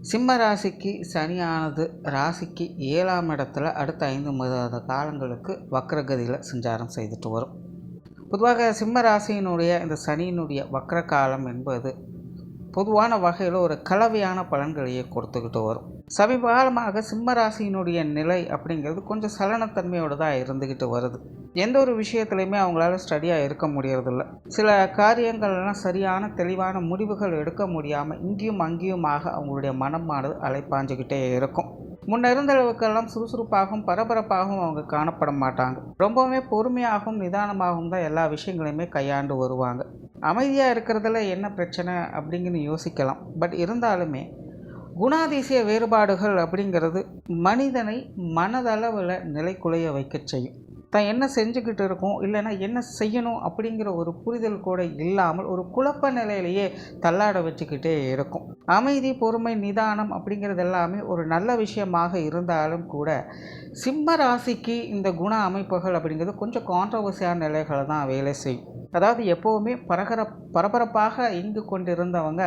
சிம்ம ராசிக்கு சனியானது ராசிக்கு ஏழாம் இடத்துல அடுத்த ஐந்து மாத காலங்களுக்கு வக்ரகதியில் சஞ்சாரம் செய்துட்டு வரும். பொதுவாக சிம்ம ராசியினுடைய இந்த சனியினுடைய வக்ர காலம் என்பது பொதுவான வகையில் ஒரு கலவையான பலன்களையே கொடுத்துக்கிட்டு வரும். சமீபகாலமாக சிம்மராசியினுடைய நிலை அப்படிங்கிறது கொஞ்சம் சலனத்தன்மையோடு தான் இருந்துக்கிட்டு வருது. எந்த ஒரு விஷயத்துலையுமே அவங்களால ஸ்டடியாக இருக்க முடியறதில்ல. சில காரியங்கள்லாம் சரியான தெளிவான முடிவுகள் எடுக்க முடியாமல் இங்கேயும் அங்கேயுமாக அவங்களுடைய மனமானது அலைப்பாஞ்சுக்கிட்டே இருக்கும். முன்ன இருந்த அளவுக்கெல்லாம் சுறுசுறுப்பாகவும் பரபரப்பாகவும் அவங்க காணப்பட மாட்டாங்க. ரொம்பவுமே பொறுமையாகவும் நிதானமாகவும் தான் எல்லா விஷயங்களையுமே கையாண்டு வருவாங்க. அமைதியாக இருக்கிறதுல என்ன பிரச்சனை அப்படிங்கன்னு யோசிக்கலாம். பட் இருந்தாலுமே குணாதிசய வேறுபாடுகள் அப்படிங்கிறது மனிதனை மனதளவில் நிலைக்குலைய வைக்க செய்யும். தான் என்ன செஞ்சுக்கிட்டு இருக்கோம் இல்லைன்னா என்ன செய்யணும் அப்படிங்கிற ஒரு புரிதல் கூட இல்லாமல் ஒரு குழப்ப நிலையிலேயே தள்ளாட வச்சுக்கிட்டே இருக்கும். அமைதி பொறுமை நிதானம் அப்படிங்கிறது எல்லாமே ஒரு நல்ல விஷயமாக இருந்தாலும் கூட சிம்ம ராசிக்கு இந்த குண அமைப்புகள் அப்படிங்கிறது கொஞ்சம் கான்ட்ரவர்சியான நிலைகளை தான் வேலை செய்யும். அதாவது எப்போவுமே பரகர பரபரப்பாக இங்கு கொண்டிருந்தவங்க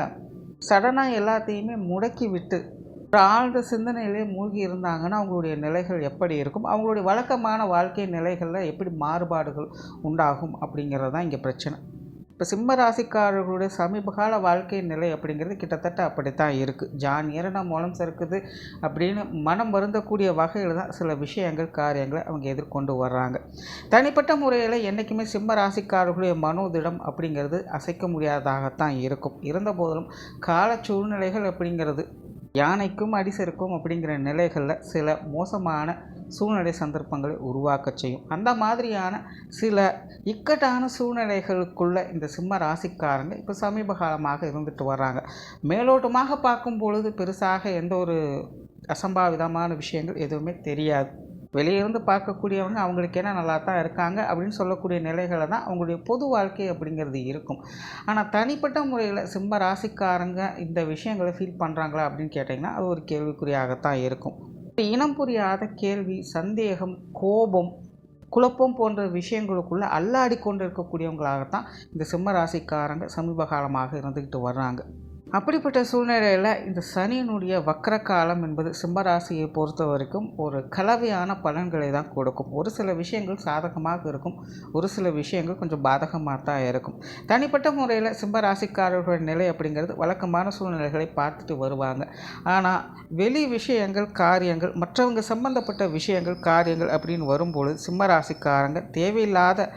சடனாக எல்லாத்தையுமே முடக்கி விட்டு ஒரு ஆழ்ந்த சிந்தனையிலே மூழ்கி இருந்தாங்கன்னா அவங்களுடைய நிலைகள் எப்படி இருக்கும்? அவங்களுடைய வழக்கமான வாழ்க்கை நிலைகளில் எப்படி மாறுபாடுகள் உண்டாகும் அப்படிங்கிறது தான் இங்கே பிரச்சனை. இப்போ சிம்ம ராசிக்காரர்களுடைய சமீபகால வாழ்க்கை நிலை அப்படிங்கிறது கிட்டத்தட்ட அப்படித்தான் இருக்குது ஜான் நம்ம மூலம் சறுக்குது அப்படின்னு மனம் வருந்தக்கூடிய வகையில் தான் சில விஷயங்கள் காரியங்களை அவங்க எதிர்கொண்டு வர்றாங்க. தனிப்பட்ட முறையில் என்றைக்குமே சிம்ம ராசிக்காரர்களுடைய மனோதிடம் அப்படிங்கிறது அசைக்க முடியாததாகத்தான் இருக்கும். இருந்த போதிலும் கால சூழ்நிலைகள் அப்படிங்கிறது யானைக்கும் அடிசருக்கும் அப்படிங்கிற நிலைகளில் சில மோசமான சூழ்நிலை சந்தர்ப்பங்களை உருவாக்க செய்யும். அந்த மாதிரியான சில இக்கட்டான சூழ்நிலைகளுக்குள்ள இந்த சிம்ம ராசிக்காரங்க இப்போ சமீப காலமாக இருந்துட்டு வர்றாங்க. மேலோட்டமாக பார்க்கும் பொழுது பெருசாக எந்த ஒரு அசம்பாவிதமான விஷயங்கள் எதுவுமே தெரியாது. வெளியிருந்து பார்க்கக்கூடியவங்க அவங்களுக்கு என்ன நல்லா தான் இருக்காங்க அப்படின்னு சொல்லக்கூடிய நிலைகளை தான் அவங்களுடைய பொது வாழ்க்கை அப்படிங்கிறது இருக்கும். ஆனால் தனிப்பட்ட முறையில் சிம்ம ராசிக்காரங்க இந்த விஷயங்களை ஃபீல் பண்ணுறாங்களா அப்படின்னு கேட்டிங்கன்னா அது ஒரு கேள்விக்குறியாகத்தான் இருக்கும். இனம் புரியாத கேள்வி சந்தேகம் கோபம் குழப்பம் போன்ற விஷயங்களுக்குள்ளே அல்லாடி கொண்டு இருக்கக்கூடியவங்களாகத்தான் இந்த சிம்ம ராசிக்காரங்க சமீப காலமாக இருந்துக்கிட்டு வர்றாங்க. அப்படிப்பட்ட சூழ்நிலையில் இந்த சனியினுடைய வக்கர காலம் என்பது சிம்மராசியை பொறுத்த வரைக்கும் ஒரு கலவையான பலன்களை தான் கொடுக்கும். ஒரு சில விஷயங்கள் சாதகமாக இருக்கும். ஒரு சில விஷயங்கள் கொஞ்சம் பாதகமாக தான் இருக்கும். தனிப்பட்ட முறையில் சிம்மராசிக்காரர்களுடைய நிலை அப்படிங்கிறது வழக்கமான சூழ்நிலைகளை பார்த்துட்டு வருவாங்க. ஆனால் வெளி விஷயங்கள் காரியங்கள் மற்றவங்க சம்பந்தப்பட்ட விஷயங்கள் காரியங்கள் அப்படின்னு வரும்பொழுது சிம்மராசிக்காரங்க தேவையில்லாத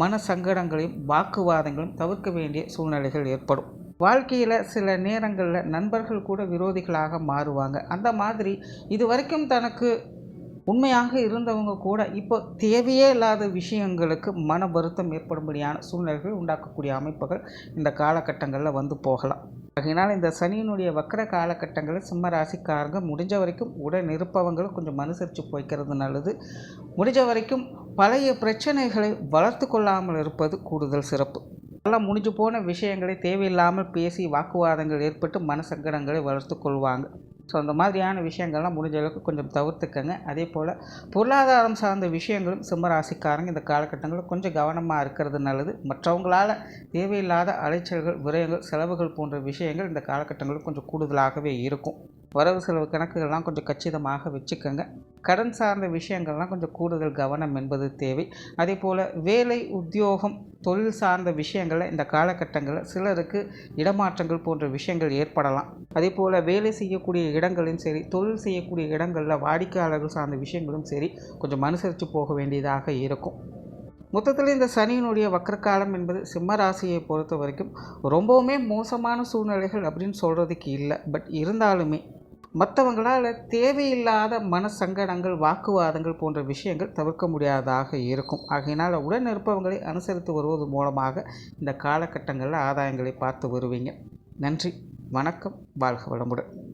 மன சங்கடங்களையும் வாக்குவாதங்களையும் தவிர்க்க வேண்டிய சூழ்நிலைகள் ஏற்படும். வாழ்க்கையில் சில நேரங்களில் நண்பர்கள் கூட விரோதிகளாக மாறுவாங்க. அந்த மாதிரி இது வரைக்கும் தனக்கு உண்மையாக இருந்தவங்க கூட இப்போ தேவையே இல்லாத விஷயங்களுக்கு மன வருத்தம் ஏற்படும்படியான சூழ்நிலைகள் உண்டாக்கக்கூடிய அமைப்புகள் இந்த காலகட்டங்களில் வந்து போகலாம். அதனால் இந்த சனியினுடைய வக்கர காலகட்டங்களில் சிம்ம ராசிக்காரங்க முடிஞ்ச வரைக்கும் உடன் இருப்பவங்களும் கொஞ்சம் அனுசரித்து போய்க்கிறது நல்லது. முடிஞ்ச வரைக்கும் பழைய பிரச்சனைகளை வளர்த்து கொள்ளாமல் இருப்பது கூடுதல் சிறப்பு. எல்லாம் முடிஞ்சு போன விஷயங்களை தேவையில்லாமல் பேசி வாக்குவாதங்கள் ஏற்பட்டு மனசங்கடங்களை வளர்த்து கொள்வாங்க. ஸோ அந்த மாதிரியான விஷயங்கள்லாம் முடிஞ்ச அளவுக்கு கொஞ்சம் தவிர்த்துக்கங்க. அதே போல் பொருளாதாரம் சார்ந்த விஷயங்களும் சிம்மராசிக்காரங்க இந்த காலகட்டங்களில் கொஞ்சம் கவனமாக இருக்கிறது நல்லது. மற்றவங்களால் தேவையில்லாத அலைச்சல்கள் விரயங்கள் செலவுகள் போன்ற விஷயங்கள் இந்த காலகட்டங்களில் கொஞ்சம் கூடுதலாகவே இருக்கும். வரவு செலவு கணக்குகள்லாம் கொஞ்சம் கச்சிதமாக வச்சுக்கோங்க. கடன் சார்ந்த விஷயங்கள்லாம் கொஞ்சம் கூடுதல் கவனம் என்பது தேவை. அதே போல் வேலை உத்தியோகம் தொழில் சார்ந்த விஷயங்களில் இந்த காலகட்டங்களில் சிலருக்கு இடமாற்றங்கள் போன்ற விஷயங்கள் ஏற்படலாம். அதே போல் வேலை செய்யக்கூடிய இடங்களும் சரி தொழில் செய்யக்கூடிய இடங்களில் வாடிக்கையாளர்கள் சார்ந்த விஷயங்களும் சரி கொஞ்சம் அனுசரித்து போக வேண்டியதாக இருக்கும். மொத்தத்தில் இந்த சனியினுடைய வக்கரகாலம் என்பது சிம்ம ராசியை பொறுத்த வரைக்கும் ரொம்பவுமே மோசமான சூழ்நிலைகள் அப்படின்னு சொல்கிறதுக்கு இல்லை. பட் இருந்தாலுமே மற்றவங்களால் தேவையில்லாத மன சங்கடங்கள் வாக்குவாதங்கள் போன்ற விஷயங்கள் தவிர்க்க முடியாததாக இருக்கும். ஆகையினால் உடன் இருப்பவங்களை அனுசரித்து வருவது மூலமாக இந்த காலகட்டங்களில் ஆதாயங்களை பார்த்து வருவீங்க. நன்றி. வணக்கம். வாழ்க வளமுடன்.